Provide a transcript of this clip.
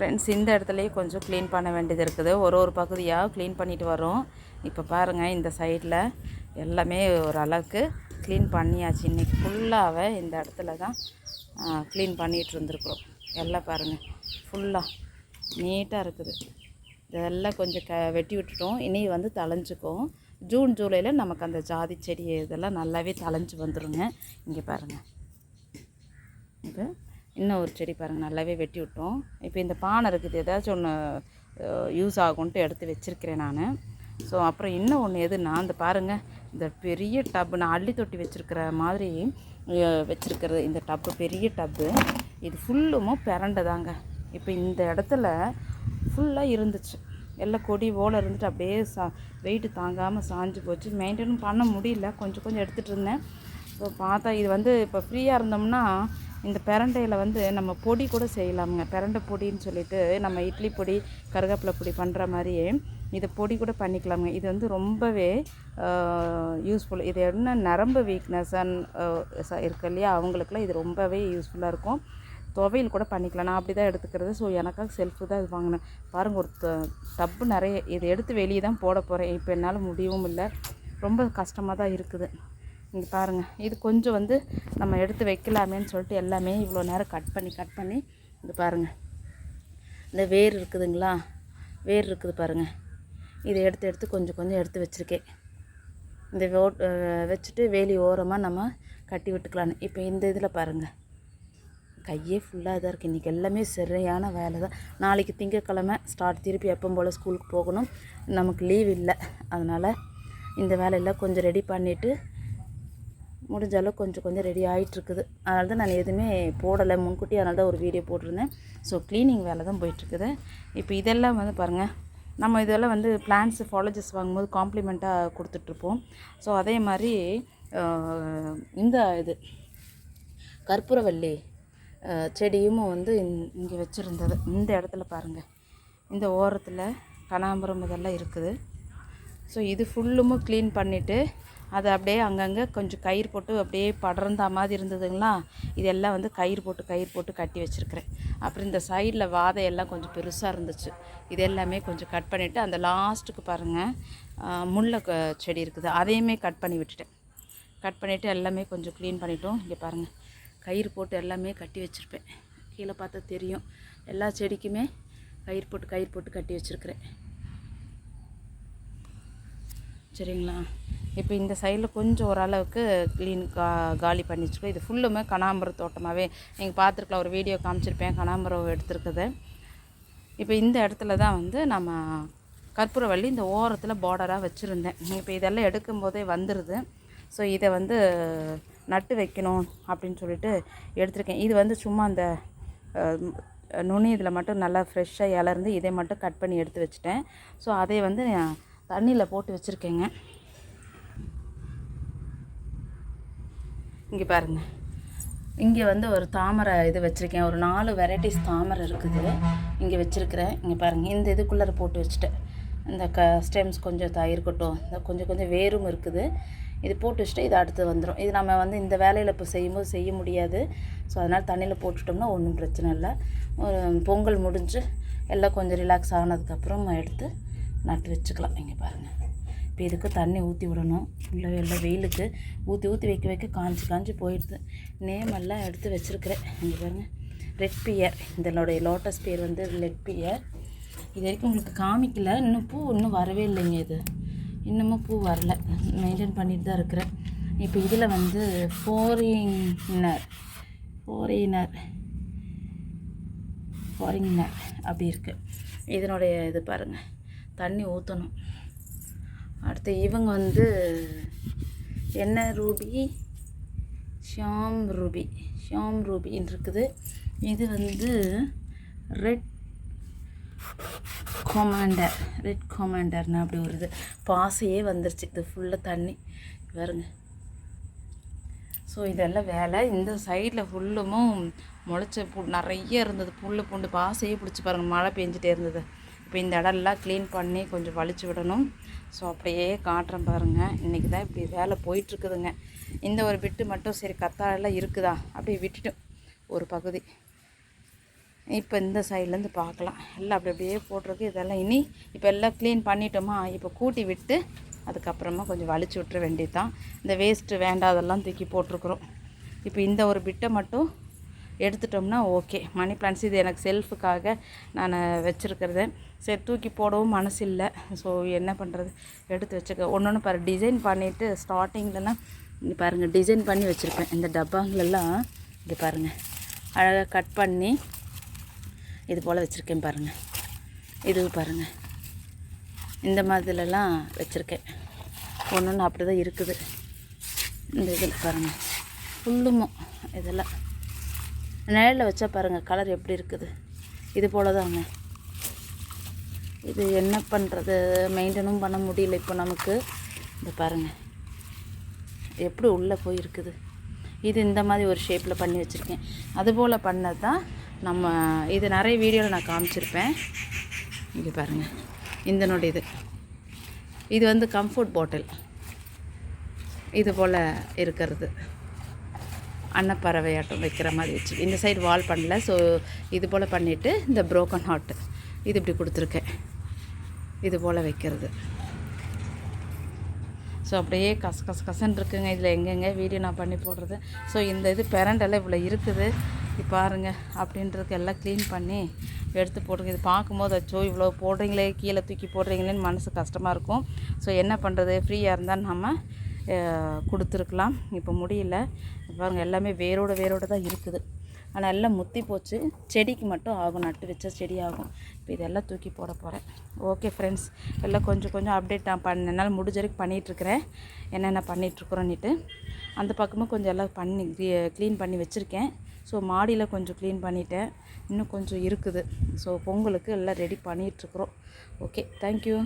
Friends இந்த இடத்துலையே கொஞ்சம் க்ளீன் பண்ண வேண்டியது இருக்குது. ஒரு ஒரு பகுதியாக க்ளீன் பண்ணிட்டு வரோம் இப்போ பாருங்கள் இந்த சைடில் எல்லாமே ஓரளவுக்கு க்ளீன் பண்ணியாச்சு. இன்றைக்கி ஃபுல்லாகவே இந்த இடத்துல தான் க்ளீன் பண்ணிகிட்டு இருந்துருக்குறோம். எல்லாம் பாருங்கள் ஃபுல்லாக நீட்டாக இருக்குது. இதெல்லாம் கொஞ்சம் க வெட்டி விட்டுட்டோம். இனி வந்து தளைஞ்சுக்கும் ஜூன் ஜூலையில் நமக்கு அந்த ஜாதி செடி இதெல்லாம் நல்லாவே தளைஞ்சு வந்துருங்க. இங்கே பாருங்கள் இது இன்னும் ஒரு செடி பாருங்கள் நல்லாவே வெட்டி விட்டோம். இப்போ இந்த பானை இருக்குது ஏதாச்சும் ஒன்று யூஸ் ஆகும்ன்ட்டு எடுத்து வச்சுருக்கிறேன் நான். ஸோ அப்புறம் இன்னும் ஒன்று எதுனா இந்த பாருங்கள் இந்த பெரிய டப்பு நான் அள்ளி தொட்டி வச்சுருக்கிற மாதிரி வச்சுருக்கிறது இந்த டப்பு பெரிய டப்பு. இது ஃபுல்லுமோ பிரண்டதாங்க இப்போ இந்த இடத்துல ஃபுல்லாக இருந்துச்சு. எல்லாம் கொடி ஓலை இருந்துட்டு அப்படியே சா வெயிட்டு தாங்காமல் சாஞ்சு போச்சு. மெயின்டைனும் பண்ண முடியல. கொஞ்சம் கொஞ்சம் எடுத்துகிட்டு இருந்தேன். ஸோ பார்த்தா இது வந்து இப்போ ஃப்ரீயாக இருந்தோம்னா இந்த பிரண்டையில் வந்து நம்ம பொடி கூட செய்யலாமுங்க. பிரண்டை பொடின்னு சொல்லிட்டு நம்ம இட்லி பொடி கருவேப்பிலை பொடி பண்ணுற மாதிரியே இதை பொடி கூட பண்ணிக்கலாமுங்க. இது வந்து ரொம்பவே யூஸ்ஃபுல் இது என்ன நரம்பு வீக்னஸ் இருக்கு இல்லையா? அவங்களுக்குலாம் இது ரொம்பவே யூஸ்ஃபுல்லாக இருக்கும். துவையல் கூட பண்ணிக்கலாம். நான் அப்படி தான் எடுத்துக்கிறது. ஸோ எனக்காக செல்ஃபு தான் இது வாங்கினேன். பாருங்கள் ஒரு டப்பு நிறைய இதை எடுத்து வெளியே தான் போட போகிறேன் இப்போ என்னால் முடியவும் இல்லை. ரொம்ப கஷ்டமாக தான் இருக்குது. இங்கே பாருங்கள் இது கொஞ்சம் வந்து நம்ம எடுத்து வைக்கலாமேன்னு சொல்லிட்டு எல்லாமே இவ்வளோ நேரம் கட் பண்ணி கட் பண்ணி இது பாருங்கள் இந்த வேர் இருக்குதுங்களா? வேர் இருக்குது பாருங்கள் இதை எடுத்து எடுத்து கொஞ்சம் கொஞ்சம் எடுத்து வச்சுருக்கேன். இந்த ஓட் வச்சுட்டு வேலி ஓரமாக நம்ம கட்டி விட்டுக்கலான்னு இப்போ இந்த இதில் பாருங்கள் கையே ஃபுல்லாக இதாக இருக்குது இன்றைக்கி எல்லாமே சரியான வேலை தான். நாளைக்கு திங்கக்கிழமை ஸ்டார்ட் திருப்பி எப்போ போல் ஸ்கூலுக்கு போகணும். நமக்கு லீவ் இல்லை. அதனால் இந்த வேலையெல்லாம் கொஞ்சம் ரெடி பண்ணிவிட்டு முடிஞ்ச அளவு கொஞ்சம் கொஞ்சம் ரெடி ஆகிட்டுருக்குது அதனால தான் நான் எதுவுமே போடலை. முன்கூட்டி அதனால தான் ஒரு வீடியோ போட்டிருந்தேன். ஸோ க்ளீனிங் வேலை தான் போயிட்டுருக்குது. இப்போ இதெல்லாம் வந்து பாருங்கள் நம்ம இதெல்லாம் வந்து பிளான்ஸ் ஃபாலோஜஸ் வாங்கும்போது காம்ப்ளிமெண்ட்டாக கொடுத்துட்ருப்போம். ஸோ அதே மாதிரி இந்த இது கற்பூரவல்லி செடியும் வந்து இங்கே வச்சுருந்தது. இந்த இடத்துல பாருங்கள் இந்த ஓரத்தில் கனாம்பரம் இதெல்லாம் இருக்குது. ஸோ இது ஃபுல்லும் க்ளீன் பண்ணிவிட்டு அதை அப்படியே அங்கங்கே கொஞ்சம் கயிறு போட்டு அப்படியே படர்ந்த மாதிரி இருந்ததுங்களா? இதெல்லாம் வந்து கயிறு போட்டு கயிறு போட்டு கட்டி வச்சுருக்கிறேன். அப்புறம் இந்த சைடில் வாதை எல்லாம் கொஞ்சம் பெருசாக இருந்துச்சு. இது எல்லாமே கொஞ்சம் கட் பண்ணிவிட்டு அந்த லாஸ்ட்டுக்கு பாருங்கள் முல்லை செடி இருக்குது. அதையுமே கட் பண்ணி விட்டுட்டேன். கட் பண்ணிவிட்டு எல்லாமே கொஞ்சம் க்ளீன் பண்ணிட்டோம். இங்கே பாருங்கள் கயிறு போட்டு எல்லாமே கட்டி வச்சுருப்பேன். கீழே பார்த்தா தெரியும். எல்லா செடிக்குமே கயிறு போட்டு கயிறு போட்டு கட்டி வச்சுருக்கிறேன். சரிங்களா? இப்போ இந்த சைடில் கொஞ்சம் ஓரளவுக்கு க்ளீன் கா காலி பண்ணி வச்சுக்கோ இது ஃபுல்லுமே கனாம்பரம் தோட்டமாகவே நீங்கள் பார்த்துருக்கலாம் ஒரு வீடியோ காமிச்சிருப்பேன். கனாம்பரம் எடுத்துருக்குது. இப்போ இந்த இடத்துல தான் வந்து நம்ம கற்பூரவள்ளி இந்த ஓரத்தில் பார்டராக வச்சுருந்தேன். இப்போ இதெல்லாம் எடுக்கும்போதே வந்துடுது ஸோ இதை வந்து நட்டு வைக்கணும் அப்படின்னு சொல்லிட்டு எடுத்திருக்கேன். இது வந்து சும்மா அந்த நுனி இதில் மட்டும் நல்லா ஃப்ரெஷ்ஷாக இலர்ந்து இதை மட்டும் கட் பண்ணி எடுத்து வச்சுட்டேன். ஸோ அதை வந்து தண்ணியில் போட்டு வச்சுருக்கேங்க. இங்கே பாருங்கள் இங்கே வந்து ஒரு தாமரை இது வச்சுருக்கேன். ஒரு நாலு வெரைட்டிஸ் தாமரை இருக்குது. இங்கே வச்சுருக்கிறேன். இங்கே பாருங்கள் இந்த இதுக்குள்ளே போட்டு வச்சுட்டேன் இந்த க ஸ்டெம்ஸ் கொஞ்சம் த இருக்கட்டும் இந்த கொஞ்சம் கொஞ்சம் வேரும் இருக்குது. இது போட்டு வச்சுட்டு இது அடுத்து வந்துடும் இது நம்ம வந்து இந்த வேலையில் இப்போ செய்யும்போது செய்ய முடியாது. ஸோ அதனால் தண்ணியில் போட்டுட்டோம்னா ஒன்றும் பிரச்சனை இல்லை. பொங்கல் முடிஞ்சு எல்லாம் கொஞ்சம் ரிலாக்ஸ் ஆனதுக்கப்புறம் எடுத்து நட்டு வச்சுக்கலாம். இங்கே பாருங்கள் இப்போ இதுக்கு தண்ணி ஊற்றி விடணும். இல்லை எல்லாம் வெயிலுக்கு ஊற்றி ஊற்றி வைக்க வைக்க காஞ்சி காஞ்சி போயிடுது. நேம் எல்லாம் எடுத்து வச்சுருக்கிறேன். இங்கே பாருங்கள் ரெட் பியர் இதனுடைய லோட்டஸ் பேர் வந்து ரெட் பியர் இது வரைக்கும் உங்களுக்கு காமிக்கல. இன்னும் பூ இன்னும் வரவே இல்லைங்க இது. இன்னமும் பூ வரல. மெயின்டைன் பண்ணிட்டு தான் இருக்கிறேன். இப்போ இதில் வந்து ஃபோரினர் ஃபோரினர் ஃபாரினர் அப்படி இருக்குது இதனுடைய இது பாருங்கள் தண்ணி ஊற்றணும் அடுத்து இவங்க வந்து என்ன ரூபி? ஷியாம் ரூபி. ஷியாம் ரூபின்னு இருக்குது. இது வந்து ரெட் கொமாண்டர். ரெட் கொமாண்டர்னு அப்படி வருது பாசையே வந்துருச்சு. இது ஃபுல்லாக தண்ணி. பாருங்க. ஸோ இதெல்லாம் வேலை. இந்த சைடில் ஃபுல்லுமும் முளைச்ச பு நிறைய இருந்தது. புல் பூண்டு பாசையே பிடிச்சி பாருங்கள் மழை பெஞ்சிட்டே இருந்தது. இப்போ இந்த இடம்லாம் க்ளீன் பண்ணி கொஞ்சம் வலிச்சு விடணும். ஸோ அப்படியே காட்டுறேன் பாருங்கள் இன்றைக்கி தான் இப்படி வேலை போயிட்டுருக்குதுங்க. இந்த ஒரு பிட்டு மட்டும் சரி கத்தாழெல்லாம் இருக்குதா? அப்படியே விட்டுட்டோம் ஒரு பகுதி. இப்போ இந்த சைட்லேருந்து பார்க்கலாம். எல்லாம் அப்படி அப்படியே போட்டிருக்கு. இதெல்லாம் இனி இப்போ எல்லாம் க்ளீன் பண்ணிட்டோமா? இப்போ கூட்டி விட்டு அதுக்கப்புறமா கொஞ்சம் வலிச்சு விட்டுற வேண்டியது தான் இந்த வேஸ்ட்டு வேண்டாதெல்லாம் தூக்கி போட்டிருக்குறோம். இப்போ இந்த ஒரு பிட்டை மட்டும் எடுத்துட்டோம்னா ஓகே. மணி பிளான்ஸ் இது எனக்கு செல்ஃபுக்காக நான் வச்சுருக்கிறது. சரி தூக்கி போடவும் மனசு இல்லை ஸோ என்ன பண்ணுறது எடுத்து வச்சுக்க. ஒன்று ஒன்று பாரு டிசைன் பண்ணிவிட்டு ஸ்டார்டிங்லலாம் இங்கே பாருங்கள் டிசைன் பண்ணி வச்சுருப்பேன். இந்த டப்பாங்களெல்லாம் இங்கே பாருங்கள் அழகாக கட் பண்ணி இது போல் வச்சுருக்கேன் பாருங்கள் இது பாருங்கள் இந்த மாதிரிலலாம் வச்சுருக்கேன். ஒன்று ஒன்று அப்படி தான் இருக்குது. இந்த இதில் பாருங்கள் ஃபுல்லுமோ இதெல்லாம். நிழலில் வச்சா பாருங்கள் கலர் எப்படி இருக்குது. இது போல் தாங்க இது என்ன பண்ணுறது மெயின்டனும் பண்ண முடியல இப்போ நமக்கு. இந்த பாருங்கள் எப்படி உள்ளே போயிருக்குது. இது இந்த மாதிரி ஒரு ஷேப்பில் பண்ணி வச்சுருக்கேன். அதுபோல் பண்ணது தான் நம்ம இது நிறைய வீடியோவில் நான் காமிச்சிருப்பேன். இங்கே பாருங்கள் இதனுடைய இது. இது வந்து கம்ஃபர்ட் பாட்டில் இது போல் இருக்கிறது. அன்னப்பறவையாட்டம் வைக்கிற மாதிரி வச்சு இந்த சைடு வால் பண்ணல. ஸோ இது போல் பண்ணிவிட்டு இந்த ப்ரோக்கன் ஹார்ட் இது இப்படி கொடுத்துருக்கேன். இது போல் வைக்கிறது. ஸோ அப்படியே கச கச கசன்னு இருக்குங்க. இதில் எங்கெங்க வீடியோ நான் பண்ணி போடுறது. ஸோ இந்த இது பெரண்டெல்லாம் இவ்வளோ இருக்குது. இப்போ அப்படின்றதுக்கு எல்லாம் க்ளீன் பண்ணி எடுத்து போட்டுருங்க இது பார்க்கும்போது அச்சோ இவ்வளோ போடுறீங்களே கீழே தூக்கி போடுறீங்களேன்னு மனசு கஷ்டமாக இருக்கும். ஸோ என்ன பண்ணுறது ஃப்ரீயாக இருந்தால் நம்ம கொடுத்துருக்கலாம். இப்போ முடியல. பாருங்கள் எல்லாமே வேரோட வேரோடு தான் இருக்குது. ஆனால் எல்லாம் முத்தி போச்சு. செடிக்கு மட்டும் ஆகும். நட்டு வச்ச செடி ஆகும். இப்போ இதெல்லாம் தூக்கி போட போகிறேன் ஓகே ஃப்ரெண்ட்ஸ் எல்லாம் கொஞ்சம் கொஞ்சம் அப்டேட் நான் பண்ண என்னால் முடிஞ்ச வரைக்கும் பண்ணிகிட்ருக்கிறேன் என்னென்ன பண்ணிகிட்ருக்குறோன்னுட்டு அந்த பக்கமும் கொஞ்சம் எல்லாம் பண்ணி க்ளீன் பண்ணி வச்சுருக்கேன். ஸோ மாடியில் கொஞ்சம் க்ளீன் பண்ணிட்டேன். இன்னும் கொஞ்சம் இருக்குது. ஸோ பொங்கலுக்கு எல்லாம் ரெடி பண்ணிகிட்ருக்குறோம் ஓகே தேங்க்யூ